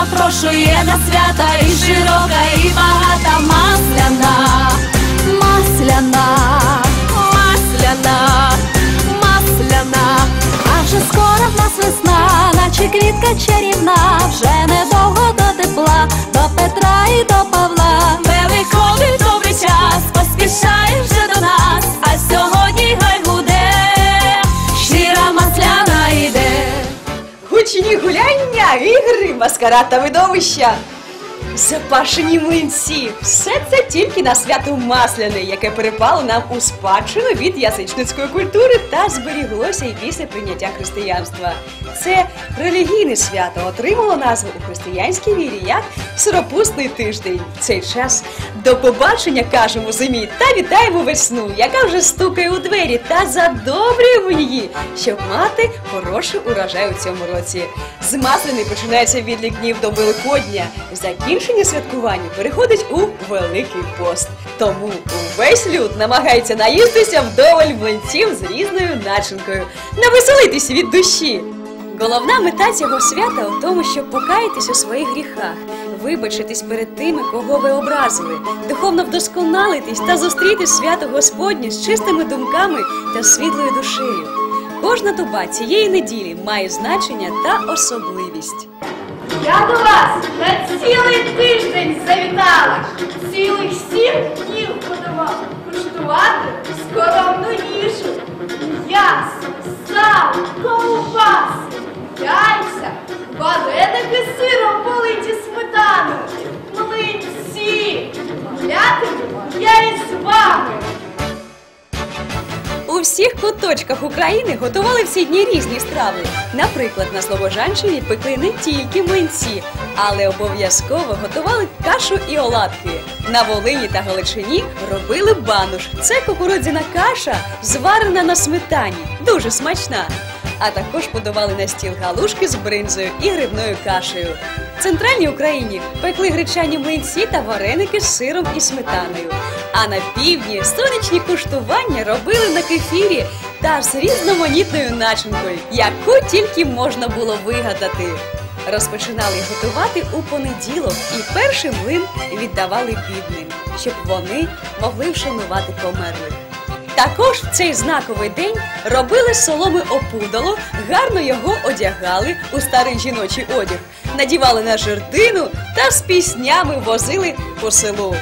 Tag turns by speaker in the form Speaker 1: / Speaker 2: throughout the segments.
Speaker 1: запрошує на свята і широка, і багата масляна, масляна,
Speaker 2: Гуляння, ігри, маскарад та видовища. Запашені млинці. Все це тільки на свято Масляне, яке перепало нам у спадщину від язичницької культури та зберіглося і після прийняття християнства. Це релігійне свято отримало назву у християнській вірі як сиропусний тиждень. Цей час до побачення кажемо зимі та вітаємо весну, яка вже стукає у двері та задобрюємо її, щоб мати хороший урожай у цьому році. З Масляний починається відлік днів до Великодня. Закінчення святкування переходить у Великий пост. Тому увесь люд намагається наїстися вдоволь млинців з різною начинкою, навеселитися від душі. Головна мета цього свята у тому, щоб покаятись у своїх гріхах, вибачитись перед тими, кого ви образили, духовно вдосконалитись та зустріти свято Господнє з чистими думками та світлою душею. Кожна доба цієї неділі має значення та особливість.
Speaker 3: Я до вас на цілий тиждень завітала, цілих сім днів подавала куштувати скоромну їжу, м'ясо, сало, ковбаси, яйця, вареники з сиром политі сметаною, млинці. Гулятиму я із вами.
Speaker 2: У всіх куточках України готували в ці дні різні страви. Наприклад, на Слобожанщині пекли не тільки млинці, але обов'язково готували кашу і оладки. На Волині та Галичині робили бануш. Це кукурудзяна каша, зварена на сметані, дуже смачна. А також подавали на стіл галушки з бринзою і грибною кашею. Центральній Україні пекли гречані млинці та вареники з сиром і сметаною. А на півдні сонячні куштування робили на кефірі та з різноманітною начинкою, яку тільки можна було вигадати. Розпочинали готувати у понеділок і перший млин віддавали бідним, щоб вони могли вшанувати померлих. Також в цей знаковий день робили соломи опудало, гарно його одягали у старий жіночий одяг, надівали на жердину та з піснями возили по селу.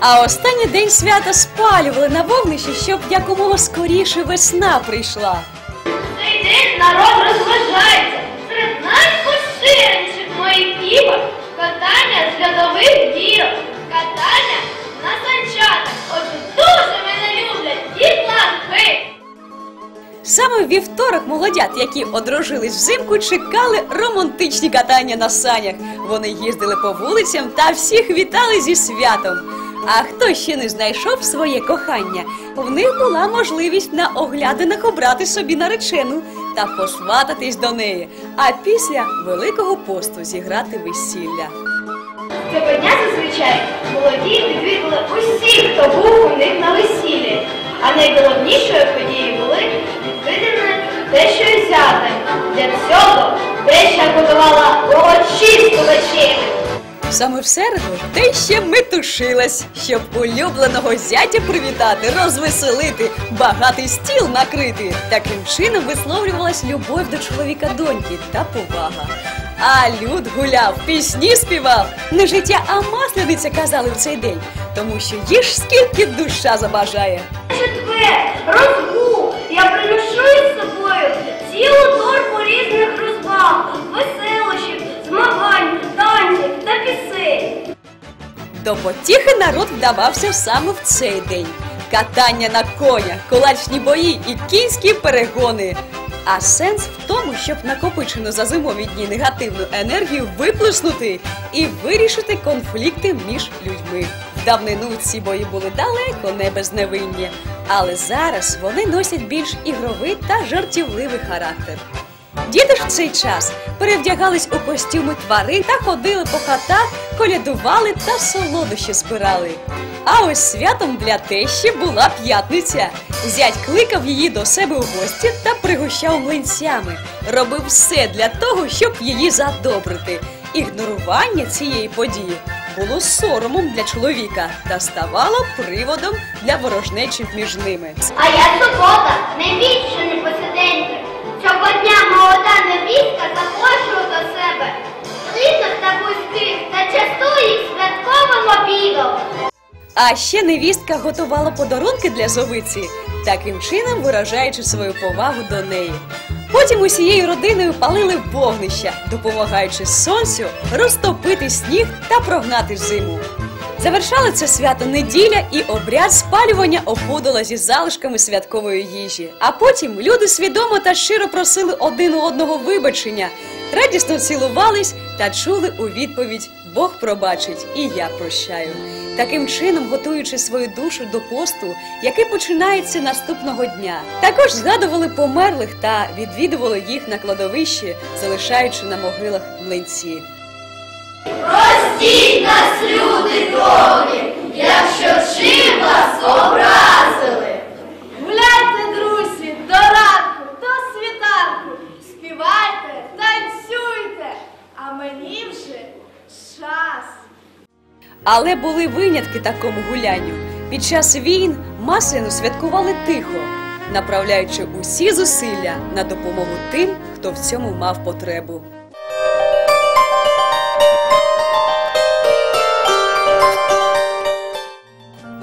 Speaker 2: А останній день свята спалювали на вогнищі, щоб якомога скоріше весна прийшла.
Speaker 3: Цей день народ розважається. Серед найпоширеніших моїх ігор катання з льодових дірок, катання на санчатах. Отже, дуже мене.
Speaker 2: Саме вівторок молодят, які одружились взимку, чекали романтичні катання на санях. Вони їздили по вулицям та всіх вітали зі святом. А хто ще не знайшов своє кохання, в них була можливість на оглядинах обрати собі наречену та посвататись до неї, а після Великого посту зіграти весілля.
Speaker 3: Цього дня зазвичай молоді відвідали усіх, хто був у них на весіллі. А найголовнішою подією були відвідини дещо і. Для цього деща готувала урочисту вечерю.
Speaker 2: Саме в середу те метушилась, щоб улюбленого зятя привітати, розвеселити, багатий стіл накрити. Таким чином висловлювалась любов до чоловіка доньки та повага. А люд гуляв, пісні співав. Не життя, а масляниця казали в цей день, тому що їж скільки душа забажає.
Speaker 3: Четвер, розгул. Я приношу із собою цілу торбу різних розваг, веселощів, змагань, танців та пісень.
Speaker 2: До потіхи народ вдавався саме в цей день. Катання на конях, кулачні бої і кінські перегони. А сенс в тому, щоб накопичену за зимові дні негативну енергію виплеснути і вирішити конфлікти між людьми. Давнину ці бої були далеко не безневинні, але зараз вони носять більш ігровий та жартівливий характер. Діти ж в цей час перевдягались у костюми тварин та ходили по хатах, колядували та солодощі збирали. А ось святом для тещі була п'ятниця. Зять кликав її до себе у гості та пригощав млинцями. Робив все для того, щоб її задобрити. ігнорування цієї події було соромом для чоловіка та ставало приводом для ворожнечі між ними.
Speaker 3: А я субота, найбільше не посиденьки. Цього дня молода невістка запрошує до себе рідних та близьких та частує їх святковим обідом.
Speaker 2: А ще невістка готувала подарунки для зовиці, таким чином виражаючи свою повагу до неї. Потім усією родиною палили вогнища, допомагаючи сонцю розтопити сніг та прогнати зиму. Завершали це свято неділя і обряд спалювання опудала зі залишками святкової їжі. А потім люди свідомо та щиро просили один у одного вибачення, радісно цілувались та чули у відповідь Бог пробачить і я прощаю. Таким чином, готуючи свою душу до посту, який починається наступного дня. Також згадували померлих та відвідували їх на кладовищі, залишаючи на могилах млинці.
Speaker 3: Простіть нас, люди добрі, якщо чим вас образили. Гуляйте, друзі, до ранку, до світанку, співайте, танцюйте, а мені вже час.
Speaker 2: Але були винятки такому гулянню. Під час війн масляну святкували тихо, направляючи усі зусилля на допомогу тим, хто в цьому мав потребу.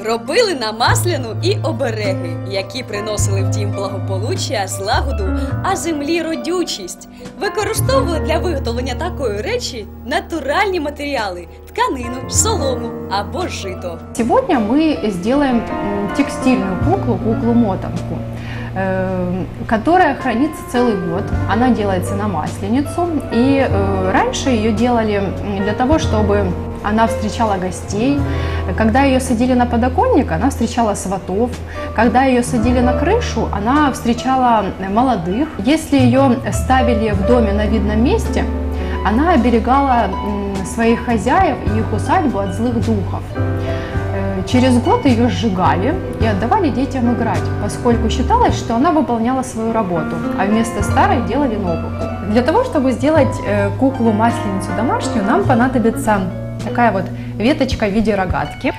Speaker 2: Робили на масляну і обереги, які приносили в дім благополуччя, злагоду, а землі родючість. Використовували для виготовлення такої речі натуральні матеріали тканину, солому або жито.
Speaker 4: Сегодня мы сделаем м, текстильную куклу, куклу-мотанку, э, которая хранится целый год. Она делается на масленицу. И э, раньше ее делали м, для того, чтобы она встречала гостей. Когда ее садили на подоконник, она встречала сватов. Когда ее садили на крышу, она встречала э, молодых. Если ее ставили в доме на видном месте, она оберегала своих хозяев и их усадьбу от злых духов. Э, Через год ее сжигали и отдавали детям играть, поскольку считалось, что она выполняла свою работу, а вместо старой делали новую. Для того, чтобы сделать э, куклу-масленицу домашнюю, нам понадобится такая вот веточка в виде рогатки.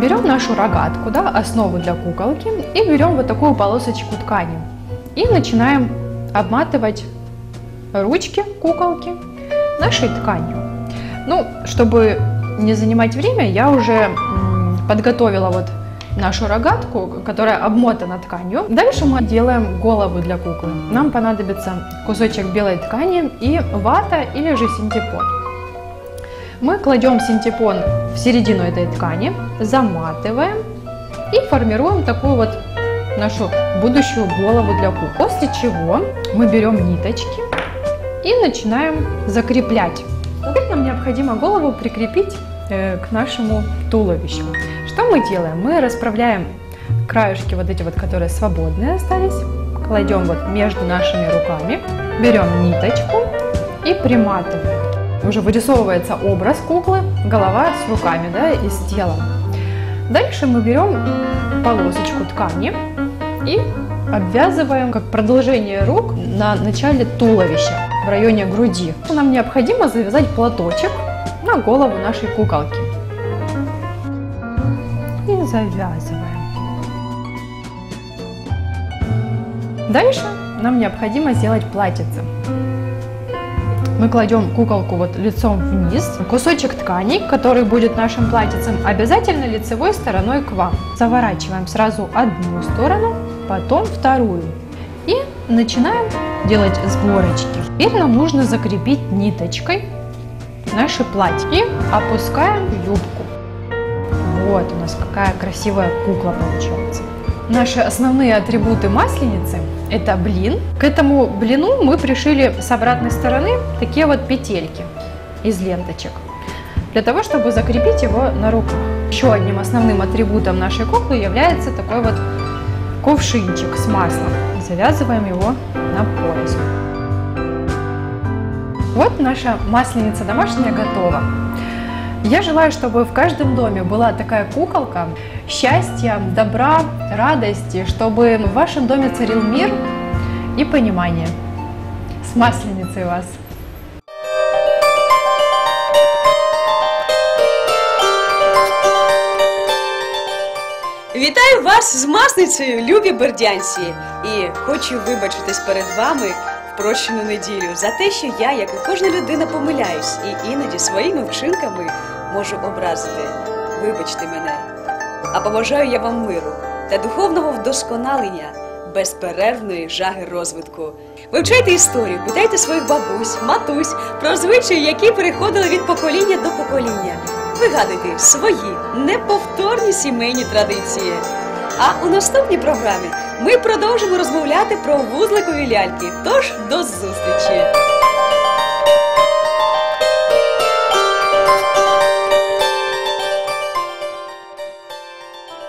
Speaker 4: Берем нашу рогатку, да, основу для куколки, и берем вот такую полосочку ткани. И начинаем обматывать ручки куколки нашей тканью. Ну, чтобы не занимать время, я уже подготовила вот нашу рогатку, которая обмотана тканью. Дальше мы делаем голову для куклы. Нам понадобится кусочек белой ткани и вата или же синтепон. Мы кладем синтепон в середину этой ткани, заматываем и формируем такую вот нашу будущую голову для куклы. После чего мы берем ниточки и начинаем закреплять. Теперь нам необходимо голову прикрепить э, к нашему туловищу. Что мы делаем? Мы расправляем краюшки вот эти вот, которые свободные остались, кладем вот между нашими руками, берем ниточку и приматываем. Уже вырисовывается образ куклы, голова с руками, да, и с телом. Дальше мы берем полосочку ткани и обвязываем как продолжение рук на начале туловища, в районе груди. Нам необходимо завязать платочек на голову нашей куколки. И завязываем. Дальше нам необходимо сделать платьице. Мы кладем куколку вот лицом вниз. Кусочек ткани, который будет нашим платьицем, обязательно лицевой стороной к вам. Заворачиваем сразу одну сторону, потом вторую. И начинаем делать сборочки. Теперь нам нужно закрепить ниточкой наше платье опускаем юбку. Вот у нас какая красивая кукла получается. Наши основные атрибуты масленицы – это блин. К этому блину мы пришили с обратной стороны такие вот петельки из ленточек, для того, чтобы закрепить его на руках. Еще одним основным атрибутом нашей куклы является такой вот кувшинчик с маслом. Завязываем его на пояс. Вот наша масленица домашняя готова. Я желаю, чтобы в каждом доме была такая куколка счастья, добра, радости, чтобы в вашем доме царил мир и понимание. С масленицей вас!
Speaker 2: Вітаю вас з масницею, любі бердянці! І хочу вибачитись перед вами прощену неділю за те, що я, як і кожна людина, помиляюсь і іноді своїми вчинками можу образити. Вибачте мене. А побажаю я вам миру та духовного вдосконалення, безперервної жаги розвитку. Вивчайте історію, питайте своїх бабусь, матусь про звичаї, які переходили від покоління до покоління. Вигадуйте свої неповторні сімейні традиції. А у наступній програмі ми продовжимо розмовляти про вузликові ляльки. Тож до зустрічі!